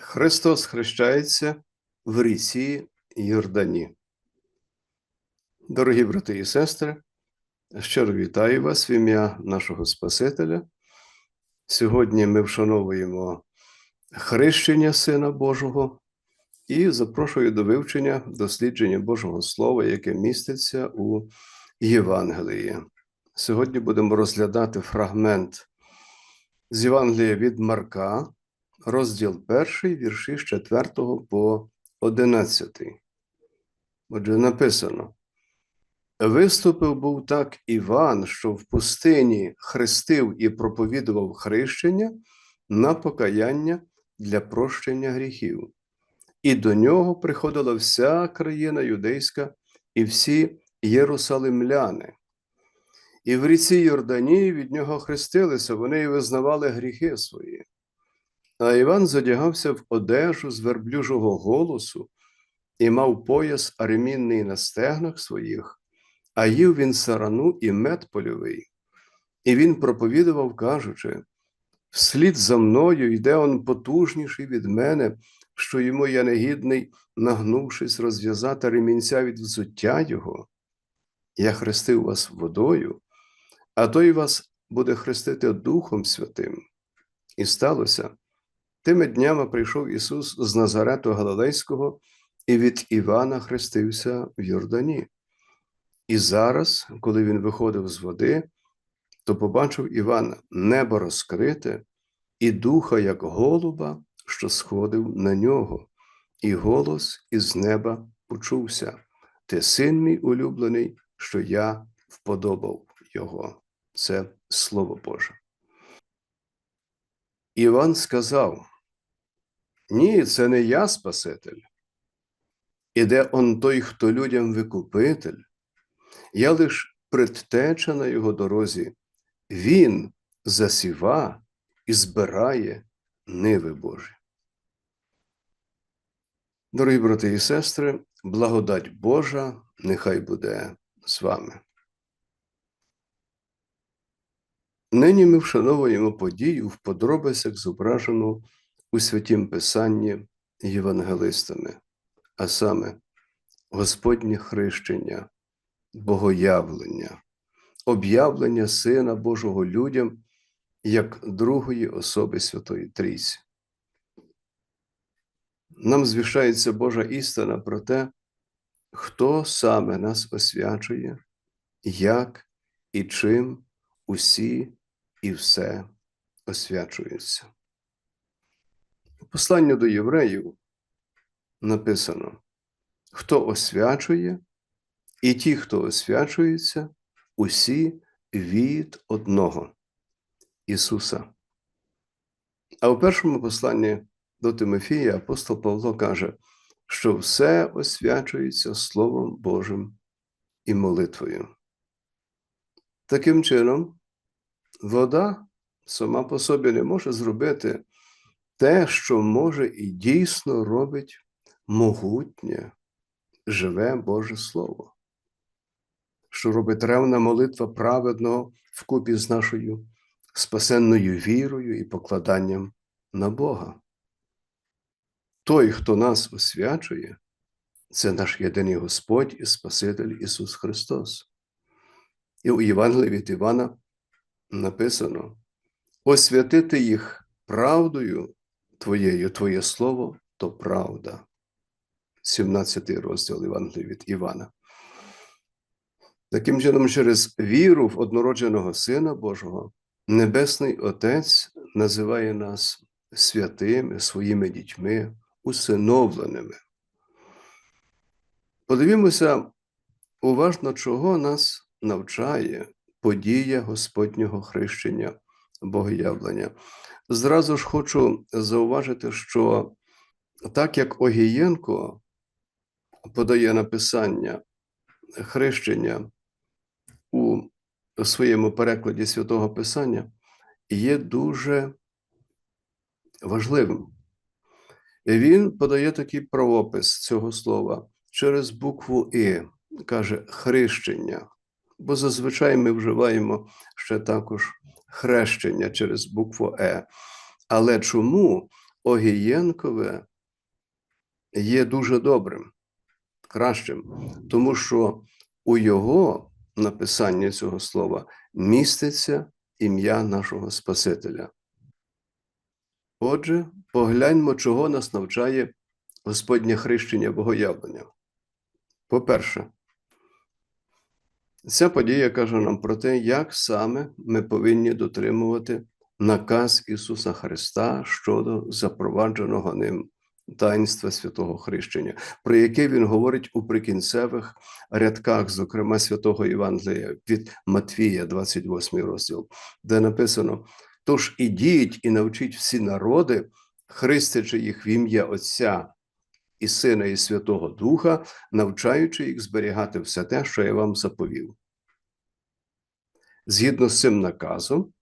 Христос хрещається в ріці Йордані. Дорогі брати і сестри, щиро вітаю вас в ім'я нашого Спасителя. Сьогодні ми вшановуємо хрещення Сина Божого і запрошую до вивчення дослідження Божого Слова, яке міститься у Євангелії. Сьогодні будемо розглядати фрагмент з Євангелія від Марка, розділ 1, вірші з 4 по 11. Отже, написано: Виступив був так Іван, що в пустині хрестив і проповідував хрещення на покаяння для прощення гріхів. І до нього приходила вся країна юдейська і всі єрусалимляни. І в ріці Йорданії від нього хрестилися, вони й визнавали гріхи свої. А Іван задягався в одежу з верблюжого голосу і мав пояс аремінний на стегнах своїх, а їв він сарану і мед польовий. І він проповідував, кажучи: Вслід за мною йде он потужніший від мене, що йому я негідний, нагнувшись, розв'язати ремінця від взуття його. Я хрестив вас водою, а той вас буде хрестити Духом Святим. І сталося. Тими днями прийшов Ісус з Назарету Галилейського і від Івана хрестився в Йордані. І зараз, коли він виходив з води, то побачив Іван небо розкрите, і духа, як голуба, що сходив на нього, і голос із неба почувся: Ти син мій улюблений, що я вподобав його. Це Слово Боже. Іван сказав: Ні, це не я Спаситель. Іде он той, хто людям викупитель, я лиш предтеча на його дорозі, він засіва і збирає ниви Божі. Дорогі брати і сестри, благодать Божа нехай буде з вами. Нині ми вшановуємо подію в подробицях, зображену у святім Писанні євангелистами, а саме Господнє хрещення, богоявлення, об'явлення Сина Божого людям як другої особи Святої Трійці. Нам звішається Божа істина про те, хто саме нас освячує, як і чим усі і все освячуються. У посланні до євреїв написано: хто освячує, і ті, хто освячується, усі від одного Ісуса. А у першому посланні до Тимофія апостол Павло каже, що все освячується Словом Божим і молитвою. Таким чином, вода сама по собі не може зробити те, що може і дійсно робить могутнє, живе Боже Слово, що робить ревна молитва праведного вкупі з нашою спасенною вірою і покладанням на Бога. Той, хто нас освячує, це наш єдиний Господь і Спаситель Ісус Христос. І у Євангелії від Івана написано: освятити їх правдою Твоєю, Твоє Слово то правда. 17 розділ Євангелії від Івана. Таким чином, через віру в однородженого Сина Божого, Небесний Отець називає нас святими своїми дітьми, усиновленими. Подивімося уважно, чого нас навчає подія Господнього хрещення Богоявлення. Зразу ж хочу зауважити, що так як Огієнко подає написання хрещення у своєму перекладі святого Писання, є дуже важливим. Він подає такий правопис цього слова через букву І, каже хрещення, бо зазвичай ми вживаємо ще також хрещення через букву Е. Але чому Огієнкове є дуже добрим, кращим, тому що у його написанні цього слова міститься ім'я нашого Спасителя. Отже, погляньмо, чого нас навчає Господнє хрещення богоявлення. По-перше, ця подія каже нам про те, як саме ми повинні дотримувати наказ Ісуса Христа щодо запровадженого ним таїнства святого хрещення, про яке Він говорить у прикінцевих рядках, зокрема святого Євангелія від Матвія, 28 розділ, де написано: Тож ідіть і навчіть всі народи, хрестячи їх в ім'я Отця і Сина, і Святого Духа, навчаючи їх зберігати все те, що я вам заповів. Згідно з цим наказом,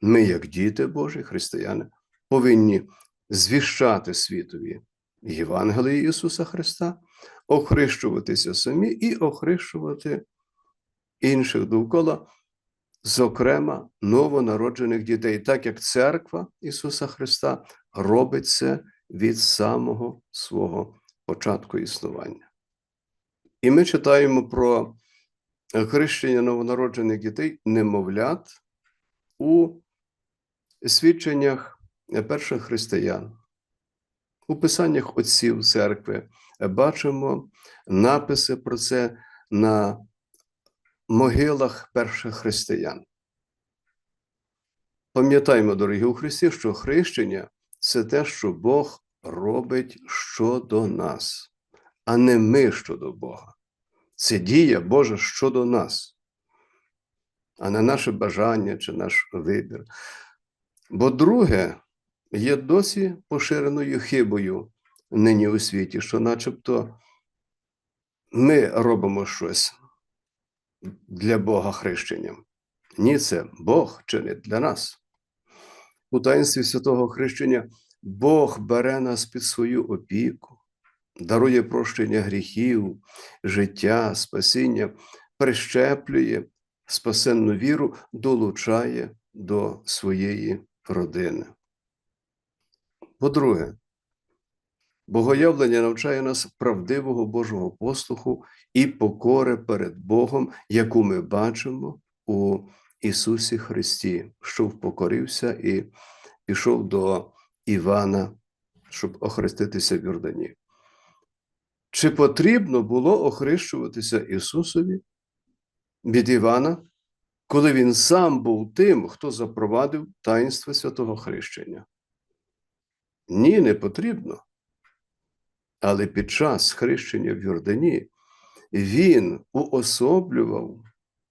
ми, як діти Божі, християни, повинні звіщати світові Євангелії Ісуса Христа, охрещуватися самі і охрещувати інших довкола, зокрема новонароджених дітей, так як церква Ісуса Христа робить це від самого свого початку існування. І ми читаємо про хрещення новонароджених дітей, немовлят у свідченнях перших християн. У писаннях отців церкви бачимо написи про це на могилах перших християн. Пам'ятаємо, дорогі у Христі, що хрещення це те, що Бог робить щодо нас, а не ми щодо Бога. Це дія Божа щодо нас, а не наше бажання чи наш вибір. Бо друге є досі поширеною хибою нині у світі, що начебто ми робимо щось для Бога хрещенням. Ні, це Бог чинить для нас. У таїнстві святого хрещення Бог бере нас під свою опіку, дарує прощення гріхів, життя, спасіння, прищеплює спасенну віру, долучає до своєї родини. По-друге, богоявлення навчає нас правдивого Божого послуху і покори перед Богом, яку ми бачимо у Ісусі Христі, що впокорився і пішов до Івана, щоб охреститися в Йордані. Чи потрібно було охрещуватися Ісусові від Івана, коли він сам був тим, хто запровадив таїнство святого хрещення? Ні, не потрібно. Але під час хрещення в Йордані він уособлював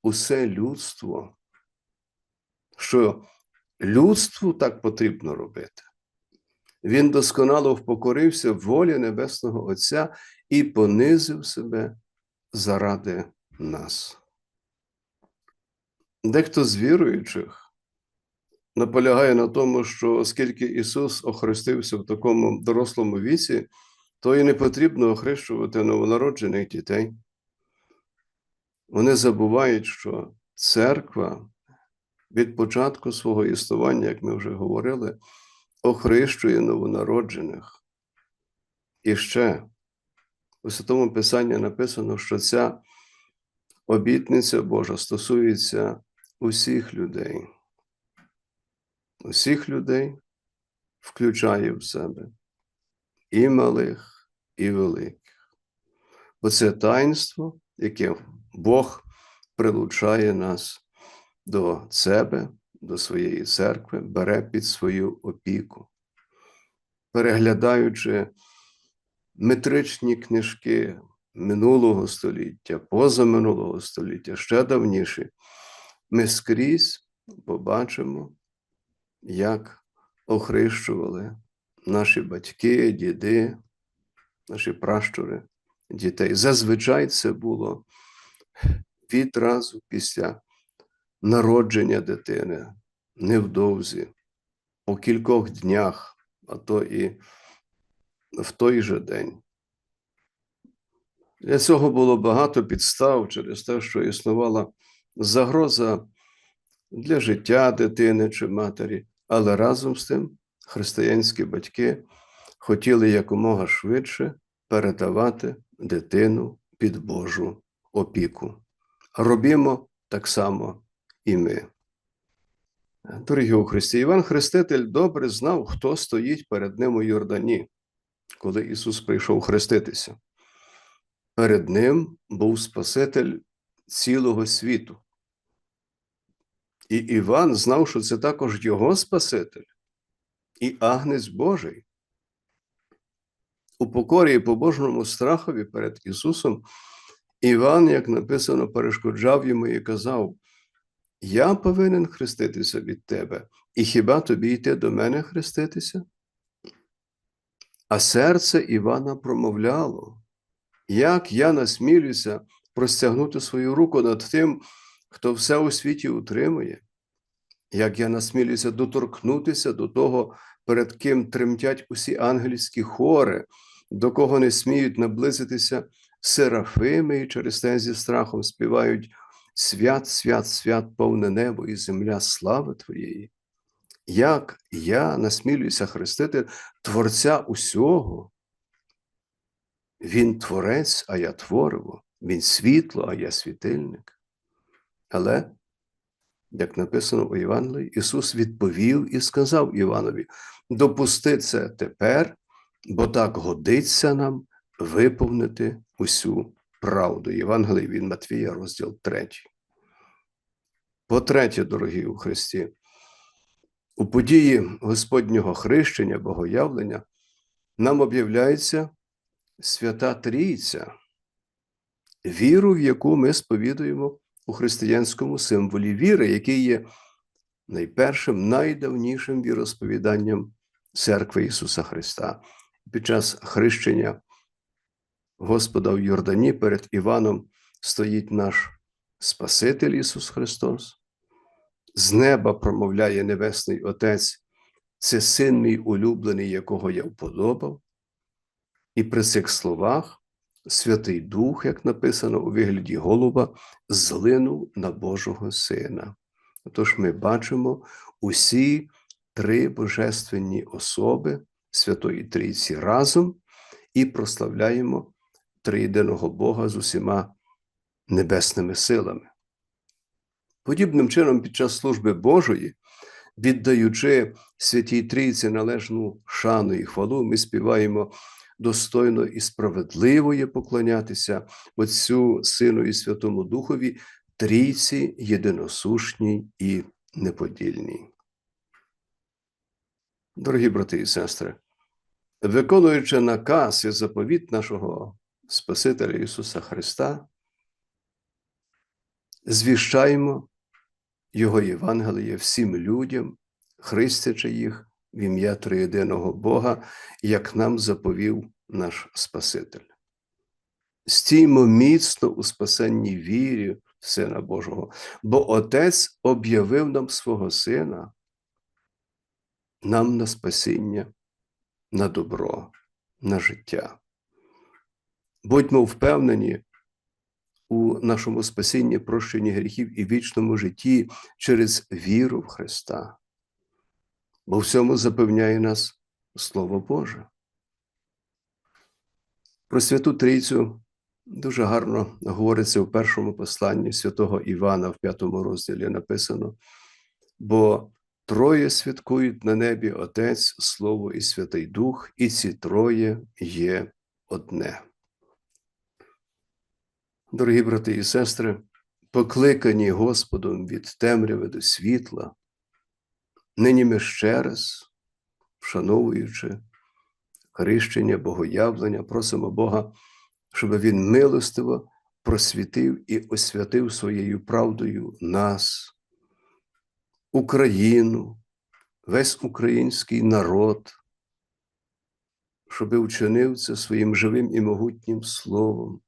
усе людство, що людству так потрібно робити. Він досконало впокорився волі Небесного Отця і понизив себе заради нас. Дехто з віруючих наполягає на тому, що оскільки Ісус охрестився в такому дорослому віці, то і не потрібно охрещувати новонароджених дітей. Вони забувають, що церква від початку свого існування, як ми вже говорили, охрещує новонароджених. І ще у Святому Писанні написано, що ця обітниця Божа стосується усіх людей. Усіх людей включає в себе і малих, і великих. Бо це таїнство, яке Бог прилучає нас до себе, до своєї церкви, бере під свою опіку, переглядаючи метричні книжки минулого століття, позаминулого століття, ще давніші, ми скрізь побачимо, як охрещували наші батьки, діди, наші пращури дітей. Зазвичай це було відразу після народження дитини, невдовзі, по кількох днях, а то і в той же день. Для цього було багато підстав через те, що існувала загроза для життя дитини чи матері, але разом з тим християнські батьки хотіли якомога швидше передавати дитину під Божу опіку. Робімо так само і ми. Дорогі у Христі, Іван Хреститель добре знав, хто стоїть перед ним у Йордані, коли Ісус прийшов хреститися. Перед ним був Спаситель цілого світу. І Іван знав, що це також його Спаситель і Агнець Божий. У покорі і побожному страхові перед Ісусом Іван, як написано, перешкоджав йому і казав: Я повинен хреститися від тебе, і хіба тобі йти до мене хреститися? А серце Івана промовляло, як я насмілюся простягнути свою руку над тим, хто все у світі утримує, як я насмілюся доторкнутися до того, перед ким тремтять усі ангельські хори, до кого не сміють наблизитися серафими і через те зі страхом співають свят, свят, свят, повне небо і земля слави Твоєї. Як я насмілююся хрестити Творця усього, Він творець, а я твориво, Він світло, а я світильник. Але, як написано у Євангелії, Ісус відповів і сказав Іванові: допусти це тепер, бо так годиться нам виповнити усю правду. Євангелій від Матвія, розділ 3. По-третє, дорогі у Христі, у події Господнього хрещення, богоявлення нам об'являється свята Трійця, віру, в яку ми сповідуємо у християнському символі віри, який є найпершим, найдавнішим віросповіданням церкви Ісуса Христа. Під час хрещення Господа в Йордані перед Іваном стоїть наш Спаситель Ісус Христос. З неба промовляє Небесний Отець, це син мій улюблений, якого я вподобав. І при цих словах Святий Дух, як написано у вигляді Голуба, злинув на Божого Сина. Тож ми бачимо усі три божественні особи Святої Трійці разом і прославляємо триєдиного Бога з усіма небесними силами. Подібним чином, під час служби Божої, віддаючи Святій Трійці належну шану і хвалу, ми співаємо достойно і справедливо є поклонятися Отцю Сину і Святому Духові, трійці єдиносушній і неподільній. Дорогі брати і сестри, виконуючи наказ і заповіт нашого Спасителя Ісуса Христа, звіщаємо Його Євангеліє всім людям, хрестячи їх в ім'я Триєдиного Бога, як нам заповів наш Спаситель. Стіймо міцно у спасенній вірі в Сина Божого, бо Отець об'явив нам свого Сина, нам на спасіння, на добро, на життя. Будьмо впевнені у нашому спасінні, прощенні гріхів і вічному житті через віру в Христа, бо всьому запевняє нас Слово Боже. Про Святу Трійцю дуже гарно говориться в першому посланні святого Івана в п'ятому розділі написано, бо троє святкують на небі Отець, Слово і Святий Дух, і ці троє є одне. Дорогі брати і сестри, покликані Господом від темряви до світла, нині ми ще раз, вшановуючи хрещення, богоявлення, просимо Бога, щоб Він милостиво просвітив і освятив своєю правдою нас, Україну, весь український народ, щоб учинив це своїм живим і могутнім словом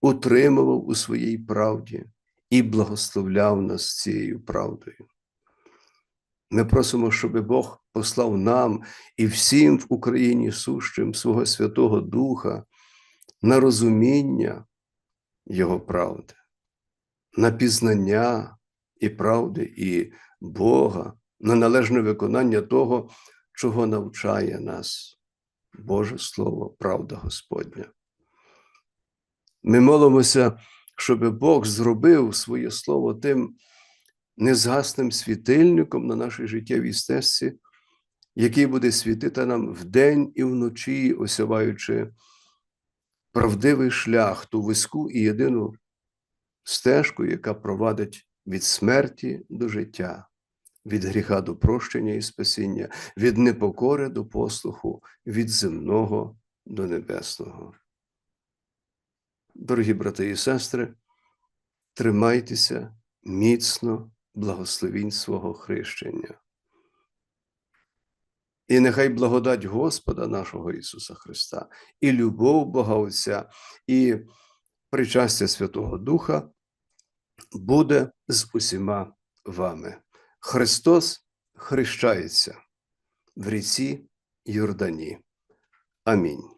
утримував у своїй правді і благословляв нас цією правдою. Ми просимо, щоб Бог послав нам і всім в Україні сущим свого Святого Духа на розуміння Його правди, на пізнання і правди, і Бога, на належне виконання того, чого навчає нас Боже Слово, правда Господня. Ми молимося, щоб Бог зробив своє Слово тим незгасним світильником на нашій життєвій стежці, який буде світити нам вдень і вночі, осяваючи правдивий шлях, ту виску і єдину стежку, яка провадить від смерті до життя, від гріха до прощення і спасіння, від непокори до послуху, від земного до небесного. Дорогі брати і сестри, тримайтеся міцно благословінь свого хрещення. І нехай благодать Господа нашого Ісуса Христа, і любов Бога Отця, і причастя Святого Духа буде з усіма вами. Христос хрещається в ріці Йордані. Амінь.